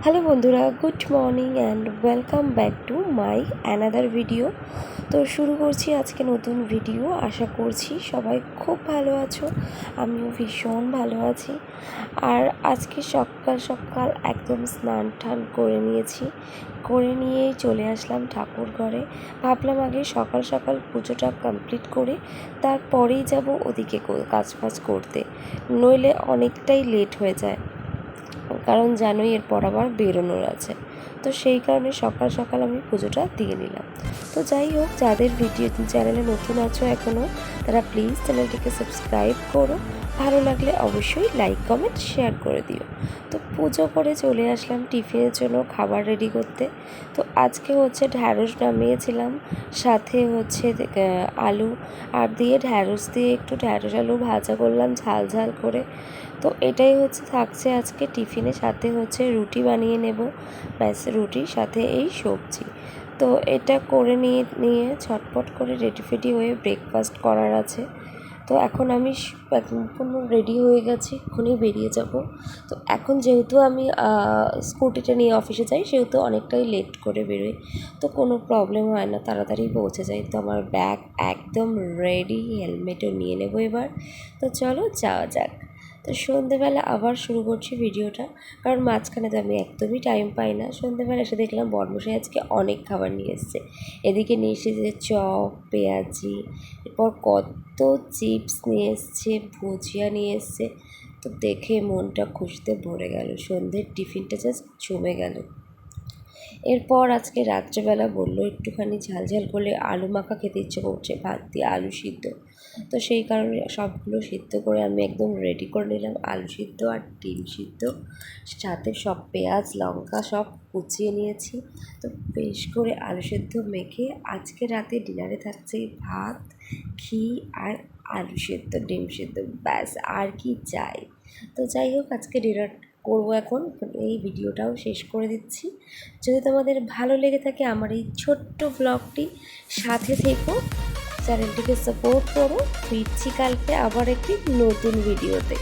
Hello বন্ধুরা, good morning and welcome back to my another video. তো শুরু করছি আজকে নতুন ভিডিও। আশা করছি সবাই খুব ভালো আছো, আমিও ভীষণ ভালো আছি। আর আজকে সকাল সকাল একদম স্নান টান করে নিয়েছি, করে নিয়েই চলে আসলাম ঠাকুর ঘরে। ভাবলাম আগে সকাল সকাল পুজোটা কমপ্লিট করে তারপরেই যাব ওদিকে কাজ ফাজ করতে, নইলে অনেকটাই লেট হয়ে যায়। কারণ জানোই এরপর আবার বেরোনোর আছে। তো সেই কারণে সকাল সকাল আমি পুজোটা দিয়ে নিলাম। তো যাই হোক, যাদের ভিডিও চ্যানেলে নতুন আছো এখনও তারা প্লিজ চ্যানেলটিকে সাবস্ক্রাইব করো। ভালো লাগলে অবশ্যই লাইক কমেন্ট শেয়ার করে দিও। তো পুজো করে চলে আসলাম টিফিনের জন্য খাবার রেডি করতে। তো আজকে হচ্ছে ঢ্যাঁড়স নামিয়েছিলাম, সাথে হচ্ছে আলু, আর দিয়ে ঢ্যাঁড়স দিয়ে একটু ঢ্যাঁড়স আলু ভাজা করলাম ঝাল ঝাল করে। তো এটাই হচ্ছে থাকছে আজকে টিফিনের সাথে হচ্ছে রুটি বানিয়ে নেব। ব্যাস রুটির সাথে এই সবজি। তো এটা করে নিয়ে নিয়ে ছটপট করে রেডি ফেডি হয়ে ব্রেকফাস্ট করার আছে। তো এখন আমি সম্পূর্ণ রেডি হয়ে গেছি এক্ষুনি বেরিয়ে যাব। তো এখন যেহেতু আমি স্কুটিটা নিয়ে অফিসে যাই, সেহেতু অনেকটাই লেট করে বেরোই। তো কোনো প্রবলেম হয় না, তাড়াতাড়ি পৌঁছে যাই। তো আমার ব্যাগ একদম রেডি হেলমেটও নিয়ে নেব এবার। তো চলো যাওয়া যাক। তো সন্ধেবেলা আবার শুরু করছি ভিডিওটা, কারণ মাঝখানে তো আমি একদমই টাইম পাই না। সন্ধেবেলা এসে দেখলাম বর্মশাই আজকে অনেক খাবার নিয়ে এসছে। এদিকে নিয়ে এসেছে চপ, পেঁয়াজি, এরপর কত চিপস নিয়ে এসছে, ভুজিয়া নিয়ে এসছে। তো দেখে মনটা খুশিতে ভরে গেল। সন্ধ্যের টিফিনটা জাস্ট জমে গেল। এরপর আজকে রাত্রেবেলা বলল, একটুখানি ঝাল ঝাল করলে আলু মাখা খেতে ইচ্ছে করছে, ভাত দিয়ে আলু সিদ্ধ। তো সেই কারণে সবগুলো সিদ্ধ করে আমি একদম রেডি করে নিলাম, আলু সিদ্ধ আর ডিম সিদ্ধ। সাথে সব পেঁয়াজ, লঙ্কা সব কুচিয়ে নিয়েছি। তো বেশ করে আলু সিদ্ধ মেখে আজকে রাতে ডিনারে থাকছে ভাত, ঘি আর আলু সিদ্ধ, ডিম সিদ্ধ, ব্যাস, আর কি চাই। তো যাই হোক, আজকে ডিনার করব এখন। এই ভিডিওটাও শেষ করে দিচ্ছি। যদি তোমাদের ভালো লেগে থাকে আমার এই ছোট্ট ব্লগটি সাথে থেকো, চ্যানেলটিকে সাপোর্ট করো। ফিরছি কালকে আবার একটি নতুন ভিডিওতে